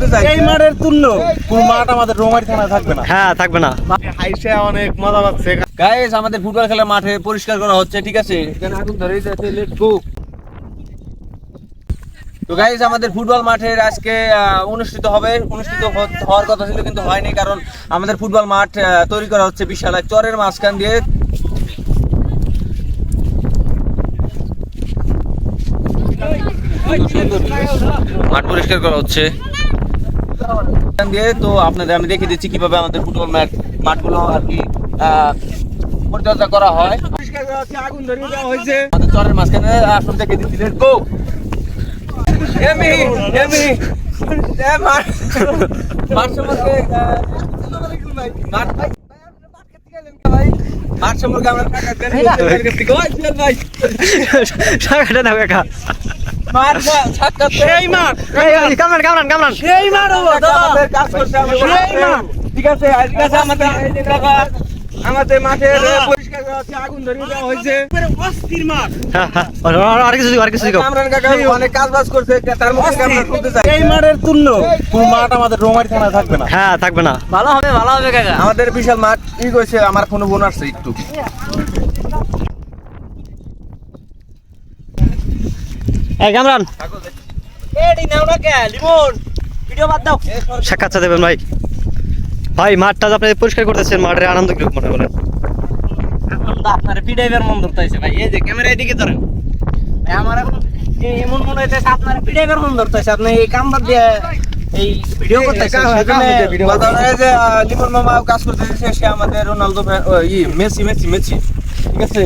বলতে চাই এই মাঠের তুল্য। কোন মাঠ আমাদের রোমারি থানায় থাকবে না। হ্যাঁ থাকবে না। হাইসে অনেক মজা পাচ্ছে গাইস আমাদের ফুটবল খেলার মাঠে পরিষ্কার করা হচ্ছে ঠিক আছে? এখানে আগুন ধরে যাচ্ছে লেটস গো তো গাইস আমাদের ফুটবল মাঠের আজকে অনুষ্ঠিত হবে। অনুষ্ঠিত হওয়ার কথা ছিল কিন্তু হয়নি কারণ আমাদের ফুটবল মাঠ তৈরি করা হচ্ছে বিশাল এক চরের মাঝখান দিয়ে। মাঠ পরিষ্কার করা হচ্ছে। দিয়ে তো আপনাদের আমি দেখে দিচ্ছি কীভাবে আমাদের ফুটবল ম্যাট মাঠগুলো আর কি পরিচর্যা করা হয়। আগুন ধরিয়ে দেওয়া হয়েছে আমাদের চরের মাঝখানে আসন দেখে দিচ্ছি লেটস গো এমি এমি মাঠ সম্পর্কে আমরা টাকা দেন। ভাই টাকাটা কাকা না, সাক্ষাৎ সেই মাঠ এই, এই, কামরান কামরান কামরান। সেই মাঠ আমাদের কাজ সেই মাঠ। ঠিক আছে আমাদের এই যে টাকা আমাদের মাঠের পরিষ্কার করা হচ্ছে, আগুন ধরিয়ে দেওয়া হয়েছে। অস্থির মাঠ হ্যাঁ, হ্যাঁ, আর- আর- আর কিছু আর কিছু কামরান কাকা অনেক কাজ বাজ করছে তার মধ্যে আমরা শুনতে চাই এই মাঠের তুল্য। কোন মাঠ আমাদের রোমারি থানায় থাকবে না। হ্যাঁ থাকবে না। ভালো হবে ভালো হবে কাকা। আমাদের বিশাল মাঠ ই কইছে আমার ফোনে বোন আসছে একটু। এই কামরান এডি নাও না কে লিমন ভিডিও বাদ দাও সাক্ষাৎ দেবেন ভাই ভাই মাঠটা আপনি পরিষ্কার করতেছেন মাঠের আনন্দ কীরকম মনে বলেন আপনার পিডাইবার মন ধরতে হইছে ভাই এই যে ক্যামেরা এদিকে ধরেন ভাই আমার এখন এমন মনে হইতেছে আপনার পিডাইবার মন ধরতে হইছে আপনি এই কাম বাদ দিয়ে এই ভিডিও যে লিমন মামা কাজ করতেছে সে- আমাদের রোনালদো ই মেসি মেসি মেসি ঠিক আছে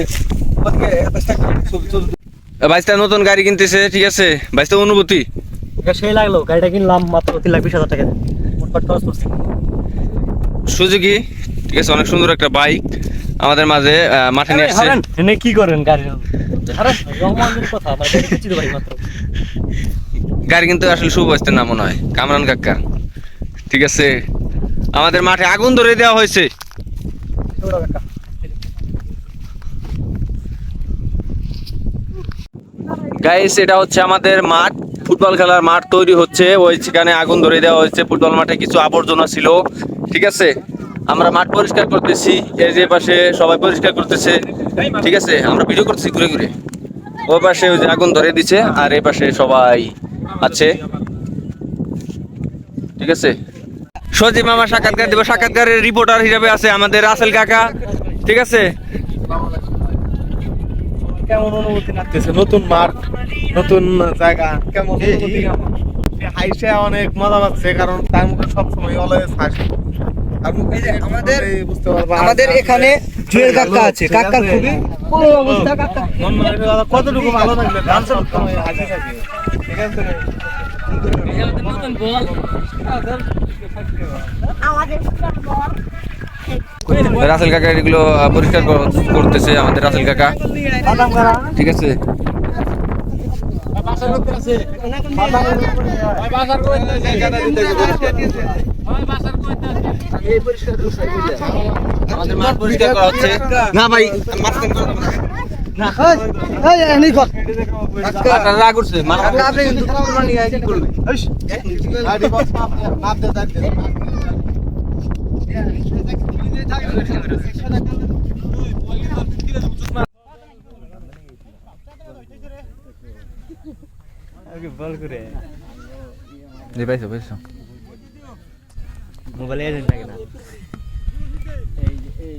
বাইশটা নতুন গাড়ি কিনতেছে ঠিক আছে? বাইশটা অনুভূতি। সেই লাগল গাড়িটা কিনলাম মাত্র তিন লাখ বিশ হাজার টাকা সুজুকি ঠিক আছে অনেক সুন্দর একটা বাইক। আমাদের মাঝে মাঠে নিয়ে আসছে। কি করেন গাড়ি আমার গাড়ি কিন্তু আসলে শুভ আসতে না মনে হয়। কামরান কাকা ঠিক আছে? আমাদের মাঠে আগুন ধরে দেওয়া হয়েছে। গাইস এটা হচ্ছে আমাদের মাঠ। ফুটবল খেলার মাঠ তৈরি হচ্ছে। ওই সেখানে আগুন ধরে দেওয়া হয়েছে, ফুটবল মাঠে কিছু আবর্জনা ছিল। ঠিক আছে? আমরা মাঠ পরিষ্কার করতেছি। এই যে পাশে সবাই পরিষ্কার করতেছে। ঠিক আছে? আমরা ভিডিও করতেছি ঘুরে ঘুরে। ওই পাশে ওই যে আগুন ধরে দিছে আর এই পাশে সবাই আছে। ঠিক আছে? সজীব মামা সাক্ষাৎকার দেবো। সাক্ষাৎকারের রিপোর্টার হিসাবে আছে আমাদের রাসেল কাকা। ঠিক আছে? কেমন অনুভূতি লাগতেছে? নতুন মাঠ নতুন জায়গা কেমন অনুভূতি হাইসে অনেক মজা পাচ্ছে কারণ তার মুখে সবসময় অলওয়েজ হাসি। আমাদের বুঝতে পারবা আমাদের এখানে জুয়েল কাকা আছে। কাকা। খুবই কতটুকু ভালো হাসি থাকে। ঠিক আছে। রাসেল কাকা এগুলো পরিষ্কার কর- করতেছে আমাদের রাসেল কাকা ঠিক আছে আমাদের মাঠ পরিষ্কার করা হচ্ছে না ভাই মাঝখান করে দেবো না। কাকা রাগ উঠছে মাঝখান- জি পাইছো পাইছো মোবাইলে এজেন্ট থাকে না। এই